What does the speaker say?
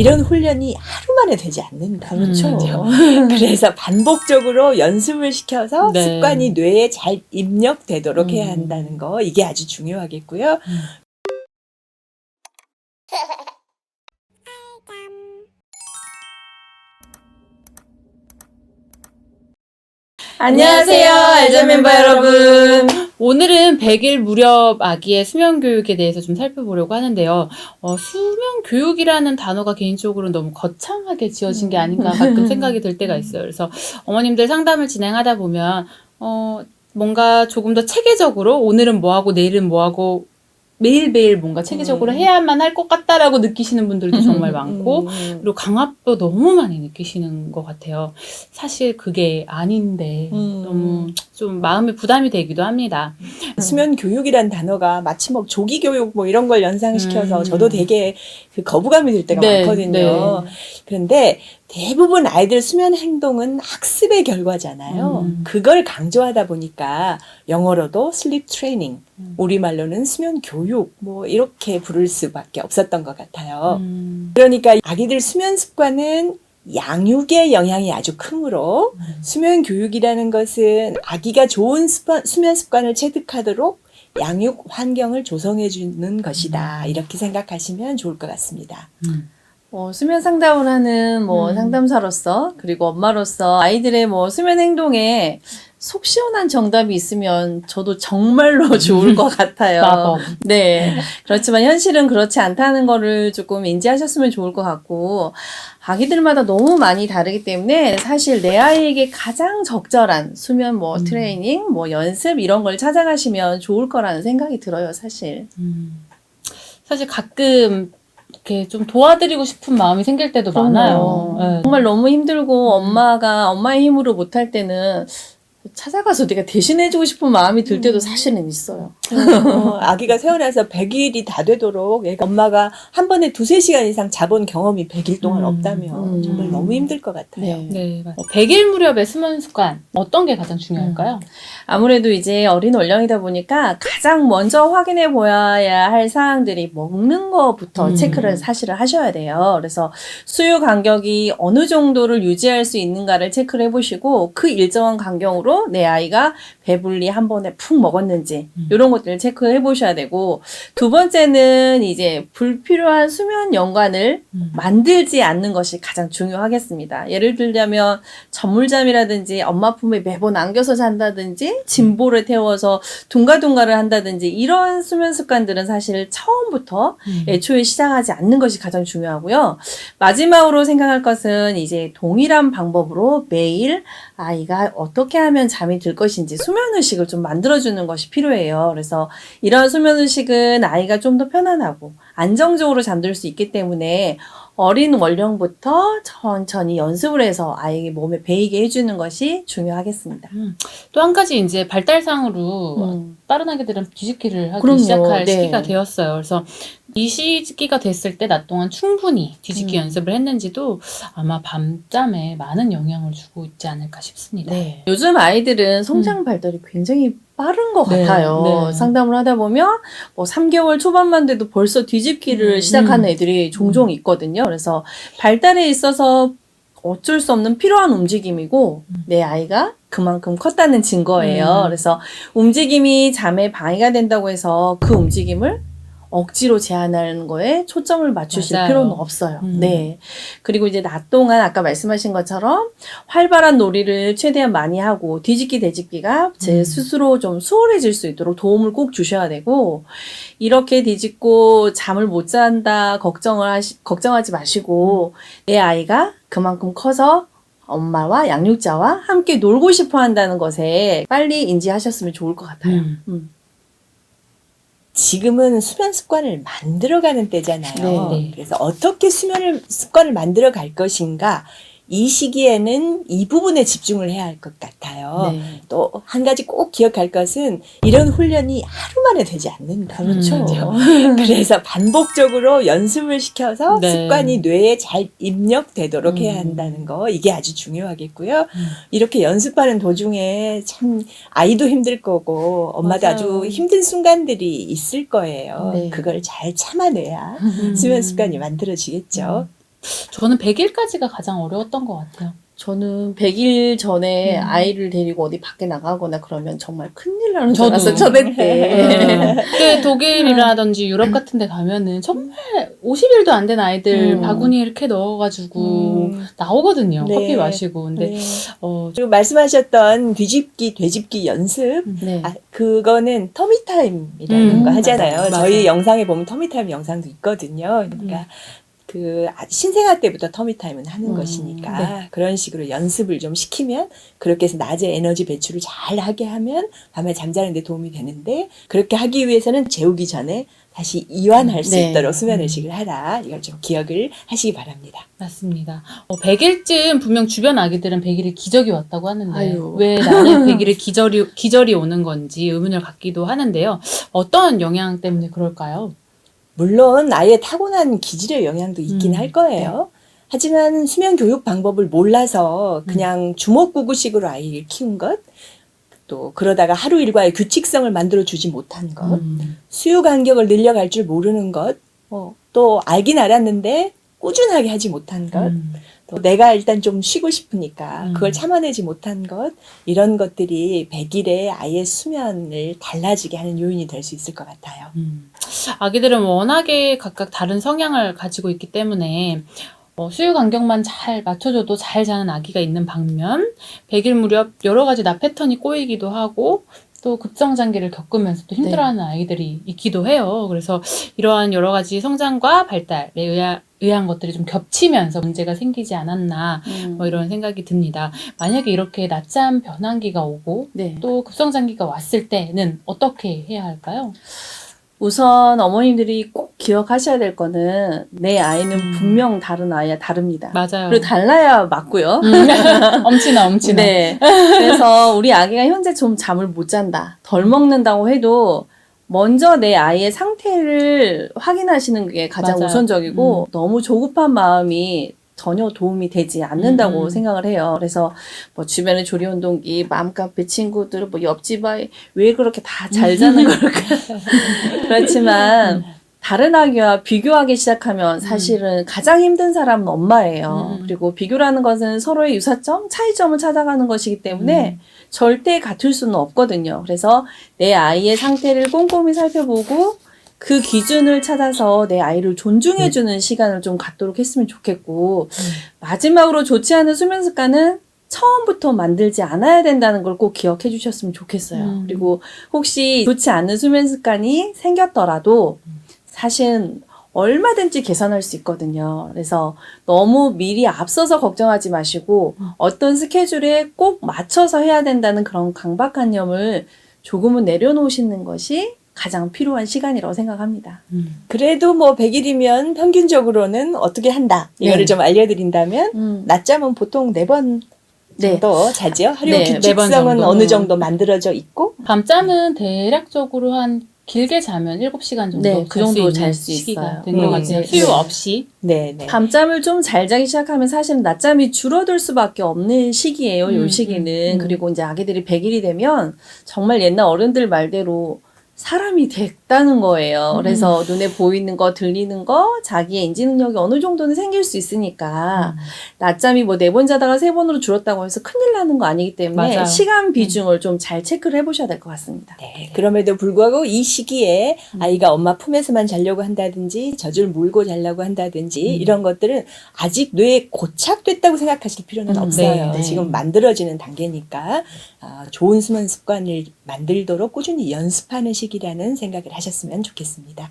이런 훈련이 하루 만에 되지 않는다. 그렇죠. 그래서 반복적으로 연습을 시켜서 네. 습관이 뇌에 잘 입력되도록 음. 해야 한다는 거 이게 아주 중요하겠고요. 안녕하세요, 알자 멤버 여러분. 오늘은 100일 무렵 아기의 수면 교육에 대해서 좀 살펴보려고 하는데요. 어, 수면 교육이라는 단어가 개인적으로 너무 거창하게 지어진 게 아닌가 가끔 생각이 들 때가 있어요. 그래서 어머님들 상담을 진행하다 보면 어, 뭔가 조금 더 체계적으로 오늘은 뭐 하고 내일은 뭐 하고 매일매일 뭔가 체계적으로 음. 해야만 할 것 같다라고 느끼시는 분들도 정말 많고 음. 그리고 강압도 너무 많이 느끼시는 것 같아요. 사실 그게 아닌데 음. 너무 좀 마음에 부담이 되기도 합니다. 수면 교육이란 단어가 마치 뭐 조기 교육 뭐 이런 걸 연상시켜서 음. 저도 되게 그 거부감이 들 때가 네, 많거든요. 네. 그런데 대부분 아이들 수면 행동은 학습의 결과잖아요. 음. 그걸 강조하다 보니까 영어로도 슬립 트레이닝, 음. 우리말로는 수면 교육 뭐 이렇게 부를 수밖에 없었던 것 같아요. 음, 그러니까 아기들 수면 습관은 양육의 영향이 아주 크므로 음. 수면 교육이라는 것은 아기가 좋은 습관, 수면 습관을 체득하도록 양육 환경을 조성해 주는 것이다. 이렇게 생각하시면 좋을 것 같습니다. 음. 뭐 수면 상담을 하는 뭐 음. 상담사로서 그리고 엄마로서 아이들의 뭐 수면 행동에 속 시원한 정답이 있으면 저도 정말로 좋을 것 같아요. 네. 그렇지만 현실은 그렇지 않다는 거를 조금 인지하셨으면 좋을 것 같고 아기들마다 너무 많이 다르기 때문에 사실 내 아이에게 가장 적절한 수면 뭐 음. 트레이닝, 뭐 연습 이런 걸 찾아가시면 좋을 거라는 생각이 들어요, 사실. 음. 사실 가끔 이렇게 좀 도와드리고 싶은 마음이 생길 때도 많아요. 네. 정말 너무 힘들고 엄마가 엄마의 힘으로 못할 때는 찾아가서 내가 대신해주고 싶은 마음이 들 때도 사실은 있어요. 어, 아기가 태어나서 100일이 다 되도록 얘가 엄마가 한 번에 두세 시간 이상 자본 경험이 100일 동안 음, 없다면 음. 정말 너무 힘들 것 같아요. 네, 맞아요. 100일 무렵의 수면 습관 어떤 게 가장 중요할까요? 아무래도 이제 어린 연령이다 보니까 가장 먼저 확인해 보아야 할 사항들이 먹는 거부터 음. 체크를 사실을 하셔야 돼요. 그래서 수유 간격이 어느 정도를 유지할 수 있는가를 체크를 해보시고 그 일정한 간격으로 내 아이가 배불리 한 번에 푹 먹었는지 음. 이런 것 들을 체크해 보셔야 되고 두 번째는 이제 불필요한 수면 연관을 음. 만들지 않는 것이 가장 중요하겠습니다. 예를 들자면 전물잠이라든지 엄마 품에 매번 안겨서 잔다든지 진보를 태워서 둥가둥가를 한다든지 이런 수면 습관들은 사실 처음부터 음. 애초에 시작하지 않는 것이 가장 중요하고요. 마지막으로 생각할 것은 이제 동일한 방법으로 매일 아이가 어떻게 하면 잠이 들 것인지 수면 의식을 좀 만들어주는 것이 필요해요. 그래서 이런 수면 의식은 아이가 좀 더 편안하고 안정적으로 잠들 수 있기 때문에 어린 원령부터 천천히 연습을 해서 아이의 몸에 배이게 해주는 것이 중요하겠습니다. 또한 가지 이제 발달상으로 음. 다른 아기들은 뒤집기를 하기 그럼요. 시작할 네. 시기가 되었어요. 그래서 이 시기가 됐을 때 낮 동안 충분히 뒤집기 음. 연습을 했는지도 아마 밤잠에 많은 영향을 주고 있지 않을까 싶습니다. 네. 요즘 아이들은 성장 발달이 굉장히 빠른 것 네, 같아요. 네. 상담을 하다 보면 뭐 3개월 초반만 돼도 벌써 뒤집기를 음, 시작하는 음. 애들이 종종 있거든요. 그래서 발달에 있어서 어쩔 수 없는 필요한 움직임이고 음. 내 아이가 그만큼 컸다는 증거예요. 음. 그래서 움직임이 잠에 방해가 된다고 해서 그 움직임을 억지로 제한하는 거에 초점을 맞추실 맞아요. 필요는 없어요. 음. 네. 그리고 이제 낮 동안 아까 말씀하신 것처럼 활발한 놀이를 최대한 많이 하고 뒤집기 대집기가 제 음. 스스로 좀 수월해질 수 있도록 도움을 꼭 주셔야 되고 이렇게 뒤집고 잠을 못 잔다 걱정을 하시, 걱정하지 마시고 내 아이가 그만큼 커서 엄마와 양육자와 함께 놀고 싶어 한다는 것에 빨리 인지하셨으면 좋을 것 같아요. 음. 음. 지금은 수면 습관을 만들어가는 때잖아요. 네, 네. 그래서 어떻게 수면을 습관을 만들어 갈 것인가 이 시기에는 이 부분에 집중을 해야 할 것 같아요. 네. 또 한 가지 꼭 기억할 것은 이런 훈련이 하루 만에 되지 않는다. 그렇죠. 그래서 반복적으로 연습을 시켜서 네. 습관이 뇌에 잘 입력되도록 음. 해야 한다는 거 이게 아주 중요하겠고요. 음. 이렇게 연습하는 도중에 참 아이도 힘들 거고 엄마도 맞아요. 아주 힘든 순간들이 있을 거예요. 네. 그걸 잘 참아내야 음. 수면 습관이 만들어지겠죠. 저는 100일까지가 가장 어려웠던 것 같아요. 저는 100일 전에 음. 아이를 데리고 어디 밖에 나가거나 그러면 정말 큰일 나는 줄. 알았어요. 첫애 때. 그 독일이라든지 유럽 같은 데 가면은 정말 50일도 안 된 아이들 음. 바구니 이렇게 넣어가지고 음. 나오거든요. 네. 커피 마시고. 근데, 네. 어, 그리고 말씀하셨던 뒤집기, 되집기 연습. 네. 아, 그거는 터미타임이라는 음, 거 하잖아요. 맞아요. 저희 맞아요. 영상에 보면 터미타임 영상도 있거든요. 그러니까 그 아- 신생아 때부터 터미타임은 하는 음, 것이니까 그런 식으로 연습을 좀 시키면 그렇게 해서 낮에 에너지 배출을 잘 하게 하면 밤에 잠자는 데 도움이 되는데 그렇게 하기 위해서는 재우기 전에 다시 이완할 수 네. 있도록 수면 의식을 하라. 이걸 좀 기억을 하시기 바랍니다. 맞습니다. 어, 100일쯤 분명 주변 아기들은 100일에 기적이 왔다고 하는데 아유. 왜 나는 100일에 기절이, 기절이 오는 건지 의문을 갖기도 하는데요. 어떤 영향 때문에 그럴까요? 물론 아예 타고난 기질의 영향도 있긴 음, 할 거예요. 하지만 수면 교육 방법을 몰라서 그냥 주먹구구식으로 아이를 키운 것, 또 그러다가 하루 일과의 규칙성을 만들어 주지 못한 것, 음. 수유 간격을 늘려갈 줄 모르는 것, 어, 또 알긴 알았는데 꾸준하게 하지 못한 것, 음. 또 내가 일단 좀 쉬고 싶으니까 음. 그걸 참아내지 못한 것, 이런 것들이 100일에 아이의 수면을 달라지게 하는 요인이 될 수 있을 것 같아요. 음. 아기들은 워낙에 각각 다른 성향을 가지고 있기 때문에 어, 수유 간격만 잘 맞춰줘도 잘 자는 아기가 있는 반면 100일 무렵 여러 가지 나 패턴이 꼬이기도 하고 또 급성 장기를 겪으면서 또 힘들어하는 아이들이 있기도 해요. 그래서 이러한 여러 가지 성장과 발달에 의한, 의한 것들이 좀 겹치면서 문제가 생기지 않았나 음. 뭐 이런 생각이 듭니다. 만약에 이렇게 낮잠 변환기가 오고 네. 또 급성장기가 왔을 때는 어떻게 해야 할까요? 우선 어머님들이 꼭 기억하셔야 될 거는 내 아이는 음. 분명 다른 아이야 다릅니다. 맞아요. 그리고 달라야 맞고요. 음. 엄친아, 엄친아. 네. 그래서 우리 아기가 현재 좀 잠을 못 잔다, 덜 먹는다고 해도 먼저 내 아이의 상태를 확인하시는 게 가장 맞아요. 우선적이고 너무 조급한 마음이 전혀 도움이 되지 않는다고 음. 생각을 해요. 그래서 뭐 주변에 조리 운동기, 맘카페 친구들, 뭐 옆집 아이 왜 그렇게 다 잘 자는 걸까? 그렇지만 다른 아기와 비교하기 시작하면 사실은 가장 힘든 사람은 엄마예요. 음. 그리고 비교라는 것은 서로의 유사점, 차이점을 찾아가는 것이기 때문에 음. 절대 같을 수는 없거든요. 그래서 내 아이의 상태를 꼼꼼히 살펴보고 그 기준을 찾아서 내 아이를 존중해주는 시간을 좀 갖도록 했으면 좋겠고, 마지막으로 좋지 않은 수면 습관은 처음부터 만들지 않아야 된다는 걸 꼭 기억해 주셨으면 좋겠어요. 음. 그리고 혹시 좋지 않은 수면 습관이 생겼더라도 사실은 얼마든지 개선할 수 있거든요. 그래서 너무 미리 앞서서 걱정하지 마시고 어떤 스케줄에 꼭 맞춰서 해야 된다는 그런 강박관념을 조금은 내려놓으시는 것이 가장 필요한 시간이라고 생각합니다. 음. 그래도 뭐 100일이면 평균적으로는 어떻게 한다. 이거를 네. 좀 알려드린다면 음. 낮잠은 보통 4번 네. 정도 자죠. 하루 네, 규칙성은. 어느 정도 만들어져 있고 밤잠은 대략적으로 한 길게 자면 7시간 정도 네, 그잘수 정도 잘수 시기가 있어요. 된것 음, 같아요. 네, 수유 네. 없이. 네, 네. 밤잠을 좀 잘 자기 시작하면 사실은 낮잠이 줄어들 수밖에 없는 시기예요. 음, 요 시기는. 음. 그리고 이제 아기들이 100일이 되면 정말 옛날 어른들 말대로 사람이 됐 다는 거예요. 음. 그래서 눈에 보이는 거, 들리는 거, 자기의 인지 능력이 어느 정도는 생길 수 있으니까 낮잠이 뭐 네 번 자다가 세 번으로 줄었다고 해서 큰일 나는 거 아니기 때문에 맞아요. 시간 비중을 좀잘 체크를 해보셔야 될 것 같습니다. 네, 그럼에도 불구하고 이 시기에 음. 아이가 엄마 품에서만 자려고 한다든지 젖을 물고 자려고 한다든지 음. 이런 것들은 아직 뇌에 고착됐다고 생각하실 필요는 음, 없어요. 네, 네. 지금 만들어지는 단계니까 어, 좋은 수면 습관을 만들도록 꾸준히 연습하는 시기라는 생각을 하셨으면 좋겠습니다.